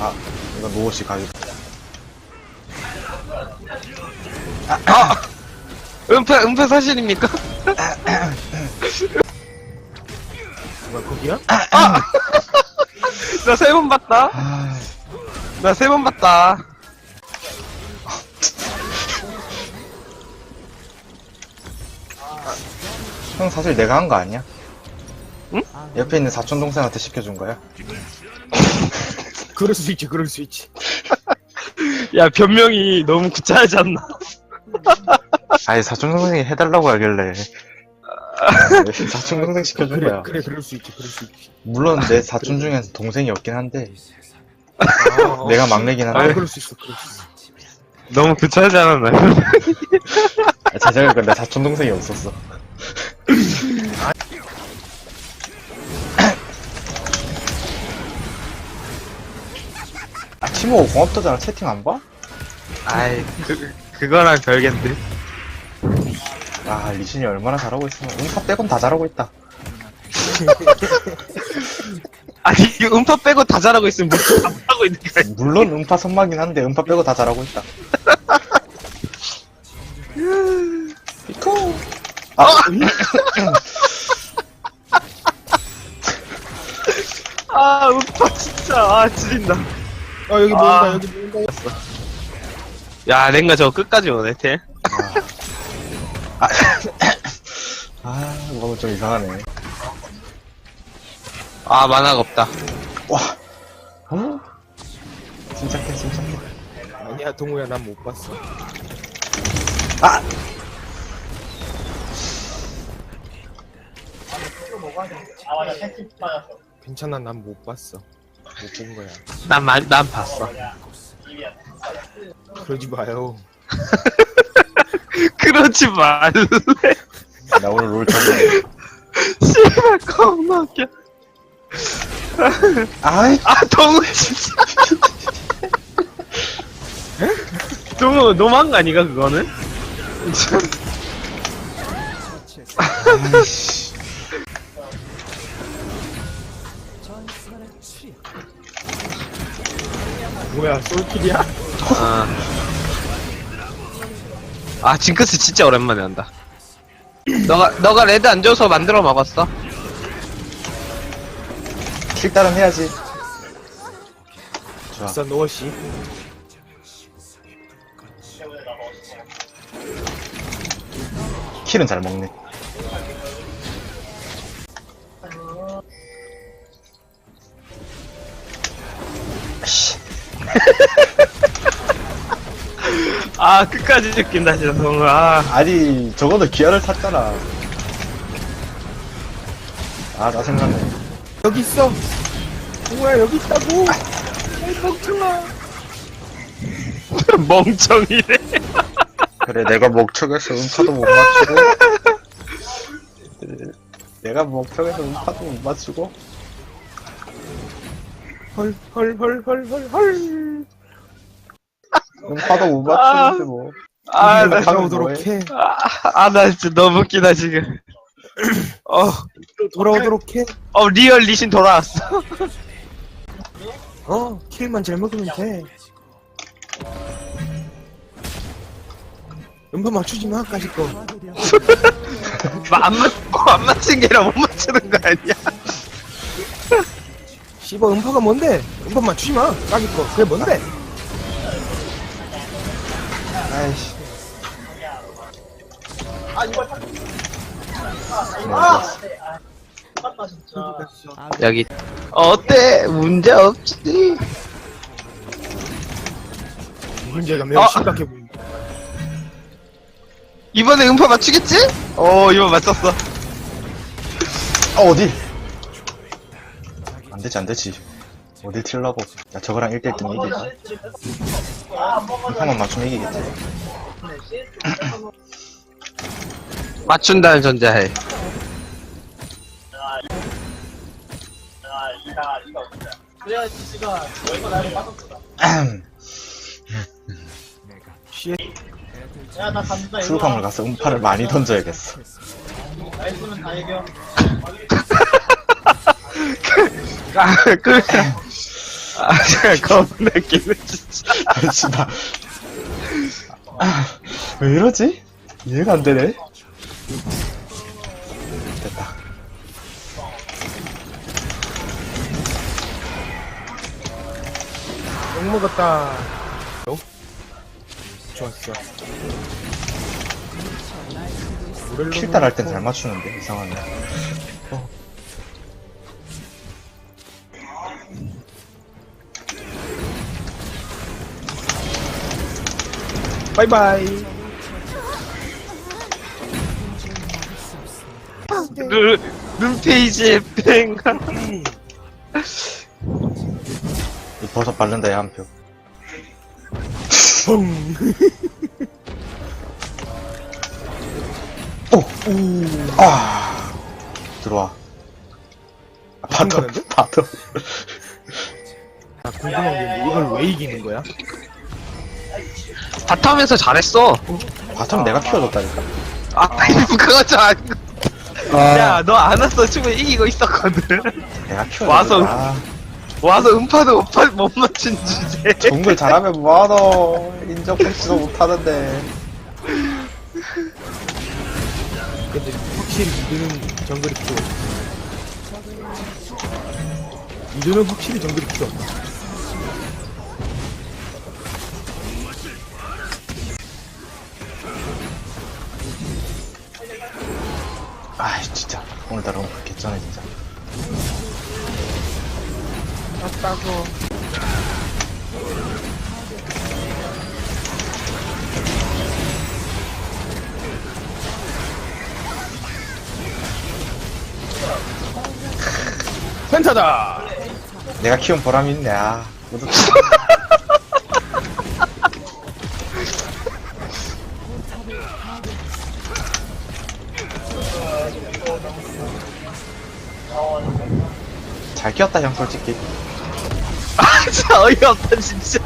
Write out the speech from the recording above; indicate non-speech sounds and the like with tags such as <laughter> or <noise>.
아, 이거 노옷이 가지고. 은폐, 은폐 사실입니까? 뭐야 거기야? 나세 번 봤다. 아, 나 세 번 봤다. 형 사실 내가 한 거 아니야? 응? 옆에 있는 사촌 동생한테 시켜준 거야? <laughs> 그럴 수 있지 그럴 수 있지 야, 변명이 너무 구차하지 않나? 아니 사촌 동생이 해달라고 하길래 <laughs> 아, 사촌 동생 시켜준 그래 거야. 그래 그럴 수 있지 그럴 수 있지 물론 내 사촌 중에서 동생이 없긴 한데 아, 내가 막내긴 아 한데 그럴 수 있어 그럴 수 있어 너무 구차하지 않았나요? 제 생각에 내 사촌 동생이 없었어. 아, 티모 고맙다잖아. 채팅 안 봐? 아이, 그, 그거랑 별개인데. 아, 리신이 얼마나 잘하고 있어. 음파 빼곤 다 잘하고 있다. <laughs> 아니, 이거 음파 빼고 다 잘하고 있으면 뭐다 하고 있는 거야. 물론 음파 선마긴 한데 음파 빼고 다 잘하고 있다. 피코. 아, <laughs> 아, 음파 진짜. 아, 지린다. 아 여기 뭔가 아. 여기 뭔가 야, 랭가 저거 끝까지 오네, 텔. 아, <laughs> 이거 좀 이상하네. 아, 만화가 없다. 와. 어? 침착해, 침착해. 아니야 동우야 난 못 봤어 아! 괜찮아 난 못 봤어 못 본 거야 난, 만, 난 봤어. 그러지 마요 <laughs> 그러지 말래. 나 오늘 롤 접네. 씨발, 겁나 웃겨. 아이, 아, 동우 진짜. 동우, 너무한 거 아니가, 그거는? 아이씨. 뭐야 솔킬이야? 아. 아, 징크스 진짜 오랜만에 한다. 너가, 너가 레드 안 줘서 만들어 먹었어? 킬 따름 해야지. 좋아. 아싸 노어씨 킬은 잘 먹네. <laughs> 아, 끝까지 웃긴다, 진짜, 동우. 아. 아니, 저거는 기아를 탔잖아. 아, 짜증나네. 여기 있어 동우야 여기 있다고 아이 멍청아 <laughs> 멍청이래. 그래, 내가 목척해서 음파도 못 맞추고. 내가 목척해서 음파도 못 맞추고. 헐 헐 헐 헐 헐 헐 음파도 못 맞추는데 뭐. 아, 나, 돌아오도록 뭐해? 해 아, 아, 나 진짜 너무 웃기다, 지금. <clears throat> 어, 돌아오도록 해 어, 리얼 리신 돌아왔어. 어, 킬만 잘 먹으면 돼. 음파 맞추지 마, 까짓 거. <laughs> 안 맞, 어, 안 맞힌 게 아니라 못 맞추는 거 아니야? 씨발, 음파가 뭔데? 음파 맞추지 마, 까짓 거. 그게 뭔데? 아이씨. 여기. 어때? 문제 없지? 문제가 매우 어. 심각해 보인다. 이번에 음파 맞추겠지? 어, 이번 맞췄어. 아, 어디? 안 되지, 안 되지. 어딜 튀려고. 야, 저거랑 1대1 뜨면 이기지. 한번 맞추면 이기겠지. 맞춘다는 전제하에. <clears throat> 씨, 풀감을 가서 음파를 많이 던져야겠어. 아, <laughs> 그, 아, 제가 겁나 끼네, 진짜. 씨발. 아, 왜 이러지? 이해가 안 되네. 됐다. 욕 먹었다. 어? 좋았어, 킬달 할땐 잘 맞추는데, 이상하네. 바이바이. 눈, 눈페이지에 뺑가. 이 버섯 바른다, 얘한 표. 펑. 오! 아! 들어와. 아, 가는데? 바터. 나 궁금한 게 이걸 왜 이기는 거야? 바텀에서 잘했어. 바텀 내가 키워줬다니까. 아, 그거 잘. 야, 너 안 왔어. 충분히 이기고 있었거든. 내가 키워줬다. 와서. 와서 음파도 못, 파- 못 맞춘 주제. 정글 잘하면 뭐하노. 인정 패치도 못하는데. 근데 확실히 이두는 정글이 필요. 이두는 확실히 정글이 필요. 오늘따라 너무 개쩌네, 진짜. 맞다고. 센터다. 내가 키운 보람이 있네, 아. 모두 <laughs> 잘 키웠다, 형, 솔직히. <laughs> 아, 진짜 어이없다, 진짜.